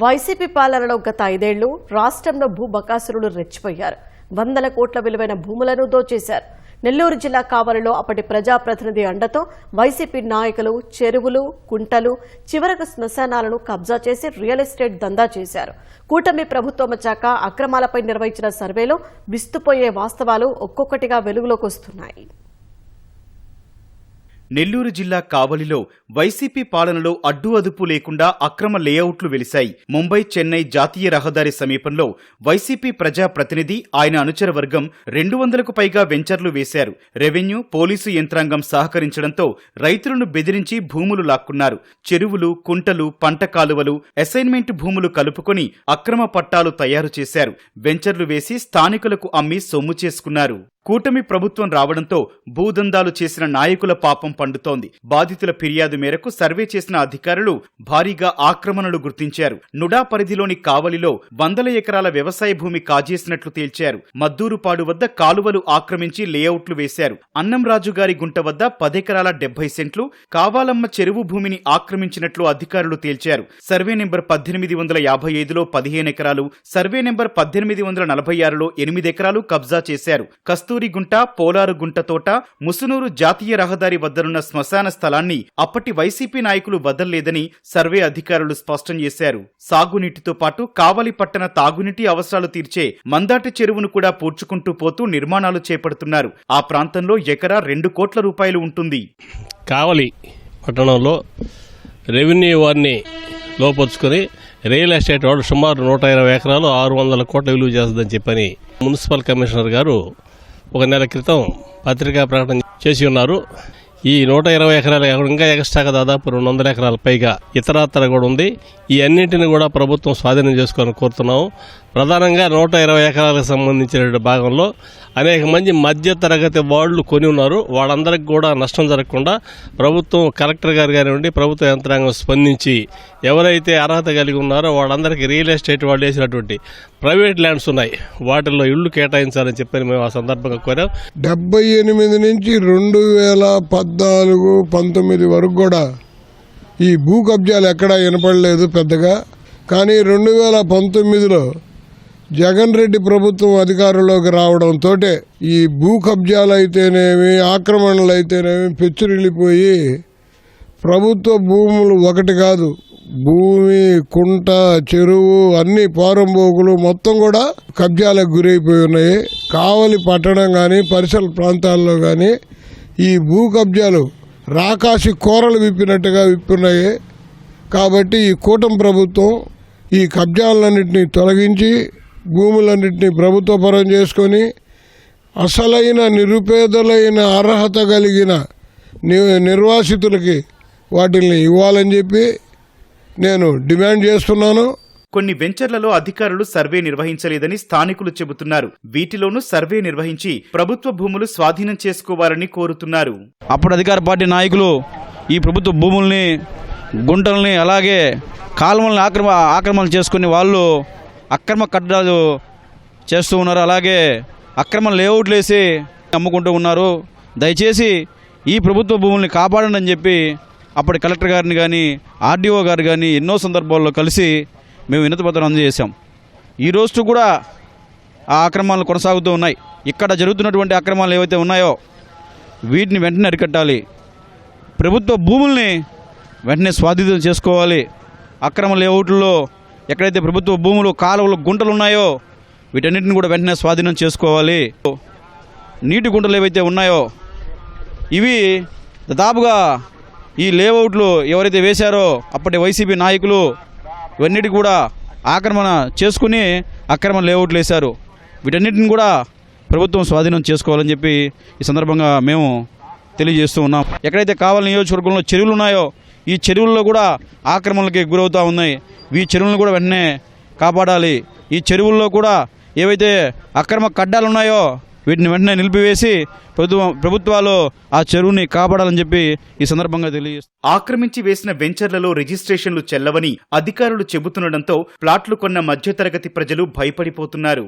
YCP పాలనలో గత ఐదేళ్ళు రాష్ట్రంలో భూ బకాసురులు రెచ్చిపోయారు. వందల కోట్ల విలువైన భూములను దోచేశారు. నెల్లూరు జిల్లా కావలిలో అప్పటి ప్రజాప్రతినిధి అండతో వైసీపీ నాయకులు చెరువులు కుంటలు చివరకు శ్మశానాలను కబ్జా చేసి రియల్ ఎస్టేట్ దందా చేశారు. కూటమి ప్రభుత్వం వచ్చాక అక్రమాలపై నిర్వహించిన సర్వేలో విస్తుపోయే వాస్తవాలు ఒక్కొక్కటిగా వెలుగులోకి వస్తున్నాయి. నెల్లూరు జిల్లా కావలిలో వైసీపీ పాలనలో అడ్డు అదుపు లేకుండా అక్రమ లేఅవుట్లు వెలిశాయి. ముంబై చెన్నై జాతీయ రహదారి సమీపంలో వైసీపీ ప్రజా ప్రతినిధి ఆయన అనుచర వర్గం రెండు వందలకు పైగా వెంచర్లు వేశారు. రెవెన్యూ పోలీసు యంత్రాంగం సహకరించడంతో రైతులను బెదిరించి భూములు లాక్కున్నారు. చెరువులు కుంటలు పంట కాలువలు అసైన్మెంట్ భూములు కలుపుకొని అక్రమ పట్టాలు తయారు చేశారు. వెంచర్లు వేసి స్థానికులకు అమ్మి సొమ్ము చేసుకున్నారు. కూటమి ప్రభుత్వం రావడంతో భూదందాలు చేసిన నాయకుల పాపం పండుతోంది. బాధితుల ఫిర్యాదు మేరకు సర్వే చేసిన అధికారులు భారీగా ఆక్రమణలు గుర్తించారు. నుడా పరిధిలోని కావలిలో వందల ఎకరాల వ్యవసాయ భూమి కాజేసినట్లు తేల్చారు. మద్దూరుపాడు వద్ద కాలువలు ఆక్రమించి లేఅవుట్లు వేశారు. అన్నంరాజు గారి గుంట వద్ద పదెకరాల డెబ్బై సెంట్లు కావాలమ్మ చెరువు భూమిని ఆక్రమించినట్లు అధికారులు తేల్చారు. సర్వే నెంబర్ పద్దెనిమిది వందల యాభై ఐదులో పదిహేను ఎకరాలు సర్వే నెంబర్ పద్దెనిమిది వందల నలభై ఆరులో ఎనిమిది ఎకరాలు కబ్జా చేశారు. కస్తూరిగుంట పోలారుగుంట తోట ముసునూరు జాతీయ రహదారి వద్దనున్న శ్మశాన స్థలాన్ని అప్పటి వైసీపీ నాయకులు వదల్లేదని సర్వే అధికారులు స్పష్టం చేశారు. సాగునీటితో పాటు కావలి పట్టణ తాగునీటి అవసరాలు తీర్చే మందాటి చెరువును కూడా పూడ్చుకుంటూ పోతూ నిర్మాణాలు చేపడుతున్నారు. ఆ ప్రాంతంలో ఎకరా రెండు కోట్ల రూపాయలు ఉంటుంది. కావలి పట్టణంలో రెవెన్యూ వారిని లోపరుచుకొని రియల్ ఎస్టేట్ వాళ్ళు సుమారు నూట ఇరవై ఎకరాలు ఆరు వందల కోట్ల విలువ చేస్తుందని చెప్పని మున్సిపల్ కమిషనర్ గారు ఒక నెల క్రితం పత్రికా ప్రకటన చేసి ఉన్నారు. ఈ నూట ఇరవై ఎకరాలు ఇంకా ఎక్స్ట్రాగా దాదాపు రెండు వందల ఎకరాల పైగా ఇతరత్ర కూడా ఉంది. ఈ అన్నింటిని కూడా ప్రభుత్వం స్వాధీనం చేసుకోవాలని కోరుతున్నాము. ప్రధానంగా నూట ఇరవై ఎకరాలకు సంబంధించిన భాగంలో అనేక మంది మధ్య తరగతి వాళ్ళు కొని ఉన్నారు. వాళ్ళందరికీ కూడా నష్టం జరగకుండా ప్రభుత్వం కలెక్టర్ గారు కానివ్వండి ప్రభుత్వ యంత్రాంగం స్పందించి ఎవరైతే అర్హత కలిగి ఉన్నారో వాళ్ళందరికీ రియల్ ఎస్టేట్ వాళ్ళు వేసినటువంటి ప్రైవేట్ ల్యాండ్స్ ఉన్నాయి. వాటిల్లో ఇళ్ళు కేటాయించాలని చెప్పని మేము ఆ సందర్భంగా కోరాం. డెబ్బై ఎనిమిది నుంచి రెండు వేల పద్నాలుగు పంతొమ్మిది వరకు కూడా ఈ భూ కబ్జాలు ఎక్కడా వినపడలేదు పెద్దగా. కానీ రెండు వేల పంతొమ్మిదిలో జగన్ రెడ్డి ప్రభుత్వం అధికారంలోకి రావడంతో ఈ భూ కబ్జాలు అయితేనేమి ఆక్రమణలు అయితేనేమి పెచ్చురిల్లిపోయి ప్రభుత్వ భూములు ఒకటి కాదు భూమి కుంట చెరువు అన్ని పోరంబోకులు మొత్తం కూడా కబ్జాలకు గురైపోయి ఉన్నాయి. కావలి పట్టణం కానీ పరిసర ప్రాంతాల్లో కానీ ఈ భూ కబ్జాలు రాకాసి కూరలు విప్పినట్టుగా విప్పున్నాయి కాబట్టి ఈ కూటమి ప్రభుత్వం ఈ కబ్జాలన్నింటినీ తొలగించి భూములన్నింటినీ ప్రభుత్వపరం చేసుకొని అసలైన నిరుపేదలైన అర్హత కలిగిన నిర్వాసితులకి వాటిని ఇవ్వాలని చెప్పి నేను డిమాండ్ చేస్తున్నాను. కొన్ని వెంచర్లలో అధికారులు సర్వే నిర్వహించలేదని స్థానికులు చెబుతున్నారు. వీటిలోనూ సర్వే నిర్వహించి ప్రభుత్వ భూములు స్వాధీనం చేసుకోవాలని కోరుతున్నారు. అప్పుడు అధికార పార్టీ నాయకులు ఈ ప్రభుత్వ భూముల్ని గుంటల్ని అలాగే కాలువల్ని ఆక్రమ ఆక్రమణ చేసుకుని వాళ్ళు అక్రమ కట్టడాలు చేస్తూ ఉన్నారు. అలాగే అక్రమ లేఅవుట్లు వేసి అమ్ముకుంటూ ఉన్నారు. దయచేసి ఈ ప్రభుత్వ భూముల్ని కాపాడండి అని చెప్పి అప్పటి కలెక్టర్ గారిని కానీ ఆర్డీఓ గారు కానీ ఎన్నో సందర్భాల్లో కలిసి మేము వినతి పత్రం అందజేశాం. ఈ రోజు కూడా ఆ అక్రమాలు కొనసాగుతూ ఉన్నాయి. ఇక్కడ జరుగుతున్నటువంటి అక్రమాలు ఏవైతే ఉన్నాయో వీటిని వెంటనే అరికట్టాలి. ప్రభుత్వ భూముల్ని వెంటనే స్వాధీనం చేసుకోవాలి. అక్రమ లేఅవుట్లో ఎక్కడైతే ప్రభుత్వ భూములు కాలువలు గుంటలు ఉన్నాయో వీటన్నిటిని కూడా వెంటనే స్వాధీనం చేసుకోవాలి. నీటి గుంటలు ఏవైతే ఉన్నాయో ఇవి దాదాపుగా ఈ లేఅవుట్లు ఎవరైతే వేశారో అప్పటి వైసీపీ నాయకులు ఇవన్నిటి కూడా ఆక్రమణ చేసుకుని అక్రమ లేఅవుట్లు వేశారు. వీటన్నిటిని కూడా ప్రభుత్వం స్వాధీనం చేసుకోవాలని చెప్పి ఈ సందర్భంగా మేము తెలియజేస్తూ ఉన్నాం. ఎక్కడైతే కావాలి నియోజకవర్గంలో చెరువులు ఉన్నాయో ఈ చెరువుల్లో కూడా ఆక్రమణలకి గురవుతూ ఉన్నాయి. ఈ చెరువులను కూడా వెంటనే కాపాడాలి. ఈ చెరువుల్లో కూడా ఏవైతే అక్రమ కడ్డాలు ఉన్నాయో వీటిని వెంటనే నిలిపివేసి ప్రభుత్వం ప్రభుత్వాలు ఆ చెరువుని కాపాడాలని చెప్పి ఈ సందర్భంగా తెలియజేస్తారు ఆక్రమించి వేసిన వెంచర్లలో రిజిస్ట్రేషన్లు చెల్లవని అధికారులు చెబుతుండటంతో ప్లాట్లు కొన్న మధ్యతరగతి ప్రజలు భయపడిపోతున్నారు.